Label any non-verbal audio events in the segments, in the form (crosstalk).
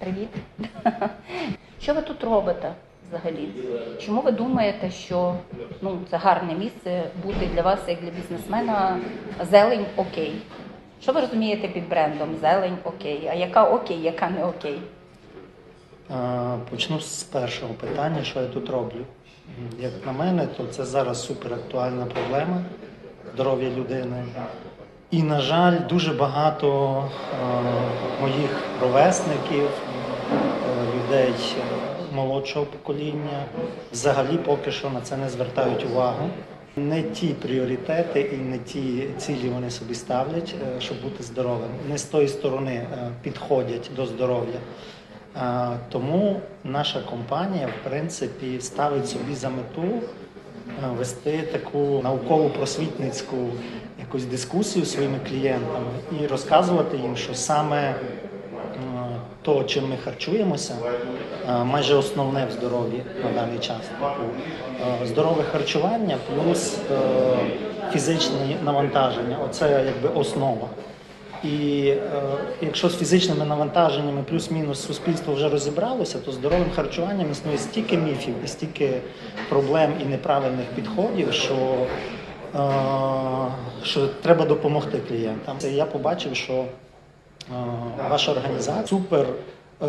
Привіт. (laughs) Що ви тут робите взагалі? Чому ви думаєте, що ну, це гарне місце бути для вас, як для бізнесмена, зелень окей? Що ви розумієте під брендом зелень окей? А яка окей, яка не окей? Почну з першого питання, що я тут роблю. Як на мене, то це зараз суперактуальна проблема здоров'я людини. І, на жаль, дуже багато е, моїх ровесників, е, людей е, молодшого покоління взагалі поки що на це не звертають увагу. Не ті пріоритети і не ті цілі вони собі ставлять, щоб бути здоровим. Не з тої сторони підходять до здоров'я. Тому наша компанія, в принципі, ставить собі за мету вести таку науково-просвітницьку якусь дискусію своїми клієнтами і розказувати їм, що саме е, то, чим ми харчуємося, е, майже основне в здоров'ї на даний час. Типу, е, Здорове харчування плюс е, фізичні навантаження оце якби основа. І е, якщо з фізичними навантаженнями плюс-мінус суспільство вже розібралося, то здоровим харчуванням існує стільки міфів і стільки проблем і неправильних підходів, що, е, що треба допомогти клієнтам. Це я побачив, що е, ваша організація супер е,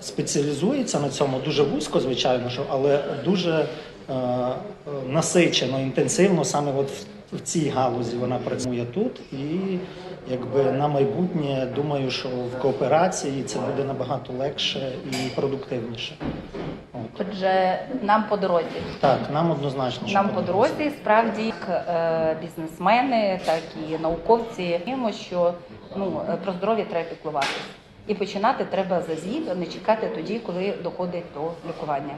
спеціалізується на цьому дуже вузько, звичайно, але дуже е, насичено, інтенсивно саме от в, в цій галузі вона працює тут. І якби на майбутнє думаю, що в кооперації це буде набагато легше і продуктивніше. От. Отже, нам по дорозі. Так, нам однозначно. що Нам по дорозі справді як е, бізнесмени, так і науковці розуміємо, що ну е, про здоров'я треба піклуватися. І починати треба з ЗІД, не чекати тоді, коли доходить до лікування.